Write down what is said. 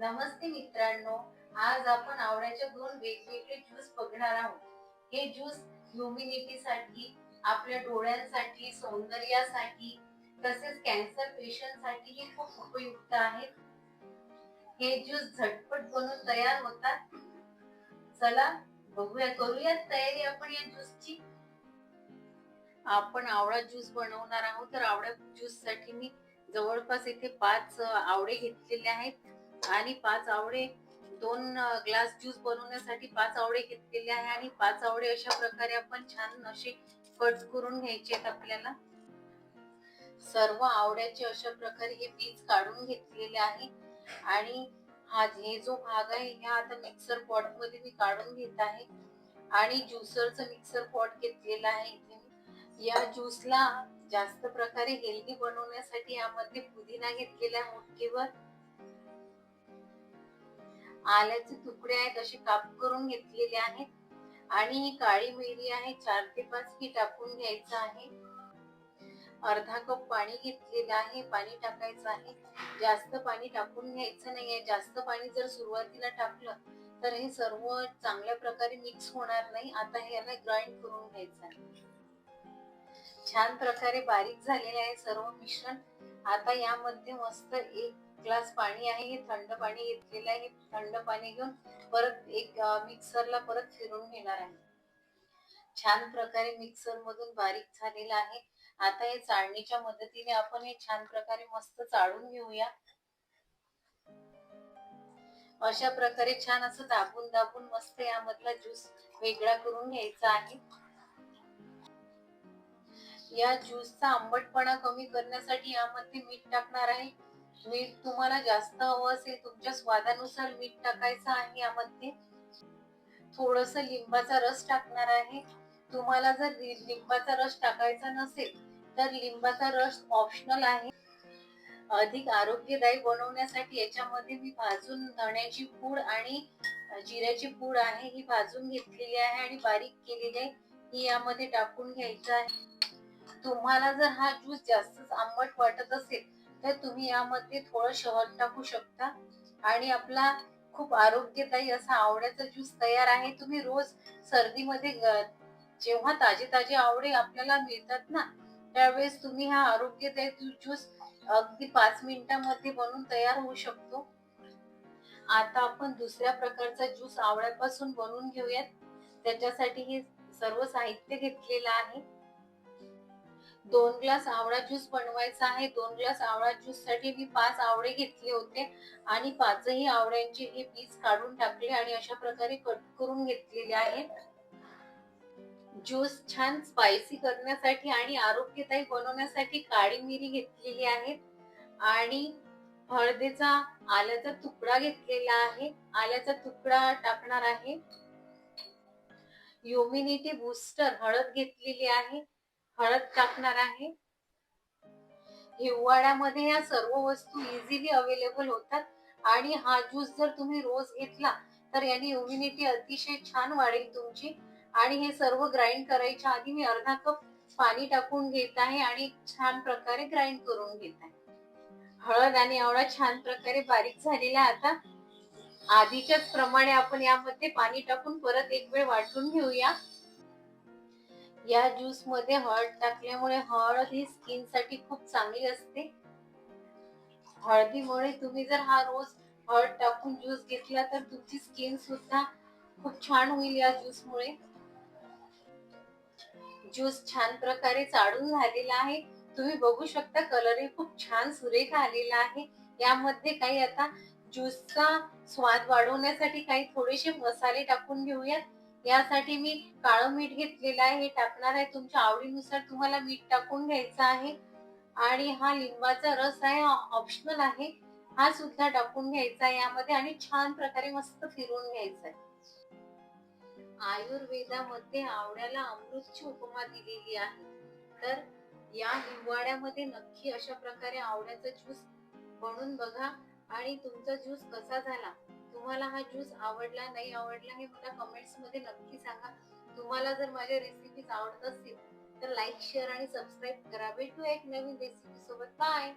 नमस्ते मित्रांनो आज आपण आवड्याचे दोन वेगवेगळे ज्यूस बघणार आहोत. हे ज्यूस ह्युमिनिटी साठी आपल्या डोळ्यांसाठी सौंदर्यासाठी तसेच कॅन्सर पेशंटसाठी हे खूप उपयुक्त आहेत हे ज्यूस झटपट बनवून तयार होतात. चला बघूया करूयात तयारी आपण या ज्यूसची आपण आवळा ज्यूस बनवणार आहोत. तर आवळा ज्यूससाठी मी जवळपास इथे पाच आवळे घेतलेले आहेत. आणि पाच आवडे दोन ग्लास ज्यूस बनवण्यासाठी पाच आवडे घेतलेले आहे आणि पाच आवडे अशा प्रकारे आपण छान असे कट करून घ्यायचे आहेत आपल्याला. सर्व आवड्याचे अशा प्रकारे हे बीज काढून घेतलेले आहे. आणि हा हे जो भाग आहे ह्या आता मिक्सर पॉटमध्ये मी काढून घेत आहे. आणि ज्युसरचं मिक्सर पॉट घेतलेलं आहे इथे या ज्यूसला जास्त प्रकारे हेल्दी बनवण्यासाठी यामध्ये पुदिना घेतलेला आहे मुठीवर. आल्याचे तुकडे आहेत असे काप करून घेतलेले आहेत. आणि ही काळी मिरी आहे चार ते पाच ही टाकून घ्यायचं आहे. अर्धा कप पाणी घेतलेलं आहे पाणी टाकायचं आहे. जास्त पाणी टाकून घ्यायचं नाहीये. जास्त पाणी जर सुरुवातीला टाकलं तर हे सर्व चांगल्या प्रकारे मिक्स होणार नाही. आता हे याला ग्राइंड करून घ्यायचं आहे. छान प्रकारे बारीक झालेले आहे सर्व मिश्रण. आता यामध्ये मस्त एक ग्लास पाणी आहे हे थंड पाणी घेतलेलं आहे थंड पाणी घेऊन परत एक मिक्सरला परत फिरून घेणार आहे. छान प्रकारे मिक्सर मधून बारीक झालेला आहे. आता हे चाळणीच्या मदतीने आपण हे छान प्रकारे मस्त चाळून घेऊया. अशा प्रकारे छान असं दाबून दाबून मस्त यामधला ज्यूस वेगळा करून घ्यायचा आहे. या ज्यूसचा आंबटपणा कमी करण्यासाठी यामध्ये मीठ टाकणार आहे. मीठ तुम्हाला जास्त हवं असेल तुमच्या स्वादानुसार मीठ टाकायचं आहे यामध्ये. थोडस लिंबाचा रस टाकणार आहे. तुम्हाला जर लिंबाचा रस टाकायचा नसेल तर लिंबाचा रस ऑप्शनल आहे. अधिक आरोग्यदायी बनवण्यासाठी याच्यामध्ये मी भाजून धण्याची पूड आणि जिऱ्याची पूड आहे ही भाजून घेतलेली आहे आणि बारीक केलेली आहे. ही यामध्ये टाकून घ्यायचं आहे. तुम्हाला जर हा ज्यूस जास्तच आंबट वाटत असेल तर तुम्ही यामध्ये थोडं शहद टाकू शकता. आणि आपला खूप आरोग्यदायी असा आवड्याचा ज्यूस तयार आहे. तुम्ही रोज सर्दीमध्ये जेव्हा ताजे ताजे आवडे आपल्याला मिळतात ना त्यावेळेस तुम्ही हा आरोग्यदायी ज्यूस अगदी पाच मिनिटांमध्ये बनवून तयार होऊ शकतो. आता आपण दुसऱ्या प्रकारचा ज्यूस आवळ्यापासून बनवून घेऊयात. त्याच्यासाठी हे सर्व साहित्य घेतलेलं आहे. दोन ग्लास आवळा ज्यूस बनवायचा आहे. दोन ग्लास आवळा ज्यूससाठी मी पाच आवळे घेतले होते आणि पाचही आवळ्यांचे हे बीज काढून टाकले आणि अशा प्रकारे कट करून घेतलेले आहेत ज्यूस छान स्पायसी करण्यासाठी आणि आरोग्यदायी बनवण्यासाठी काळी मिरी घेतलेली आहे. आणि हळदीचा आल्याचा तुकडा घेतलेला आहे. आल्याचा तुकडा टाकणार आहे. युमिनिटी बूस्टर हळद घेतलेली आहे. हळद टाकणार आहे. हिवाळ्यामध्ये या सर्व वस्तू इझिली अवेलेबल होतात. आणि हा ज्यूस जर तुम्ही रोज घेतला तर याने इम्युनिटी अतिशय छान वाढेल तुमची. आणि हे सर्व ग्राइंड करायच्या आधी मी अर्धा कप पाणी टाकून घेत आहे आणि छान प्रकारे ग्राइंड करून घेत आहे. हळद आणि आवळा छान प्रकारे बारीक झालेला आता. आधीच्याच प्रमाणे आपण यामध्ये पाणी टाकून परत एक वेळ वाटून घेऊया. या ज्यूसमध्ये हळद टाकल्यामुळे हळद ही स्किनसाठी खूप चांगली असते. हळदीमुळे तुम्ही जर हा रोज हळद टाकून ज्यूस घेतला तर तुमची स्किन सुद्धा खूप छान होईल या ज्यूस मुळे. ज्यूस छान प्रकारे चाळून झालेला आहे. तुम्ही बघू शकता कलरही खूप छान सुरेख आलेला आहे. यामध्ये काही आता ज्यूसचा स्वाद वाढवण्यासाठी काही थोडेसे मसाले टाकून घेऊयात. यासाठी मी काळं मीठ घेतलेलं आहे. हे टाकणार आहे. तुमच्या आवडीनुसार तुम्हाला मीठ टाकून घ्यायचं आहे. आणि हा लिंबाचा रस आहे. ऑप्शनल आहे. हा सुद्धा टाकून घ्यायचा आहे यामध्ये आणि छान प्रकारे मस्त फिरवून घ्यायचा आहे. आयुर्वेदामध्ये आवड्याला अमृतची उपमा दिलेली आहे. तर या हिवाळ्यामध्ये नक्की अशा प्रकारे आवड्याचा ज्यूस बनवून बघा. आणि तुमचा ज्यूस कसा झाला? तुम्हाला हा ज्यूस आवडला नाही आवडला हे मला कमेंट्समध्ये नक्की सांगा. तुम्हाला जर माझ्या रेसिपीज आवडत असतील तर लाईक शेअर आणि सबस्क्राईब करा भेटू एक नवीन रेसिपी सोबत. बाय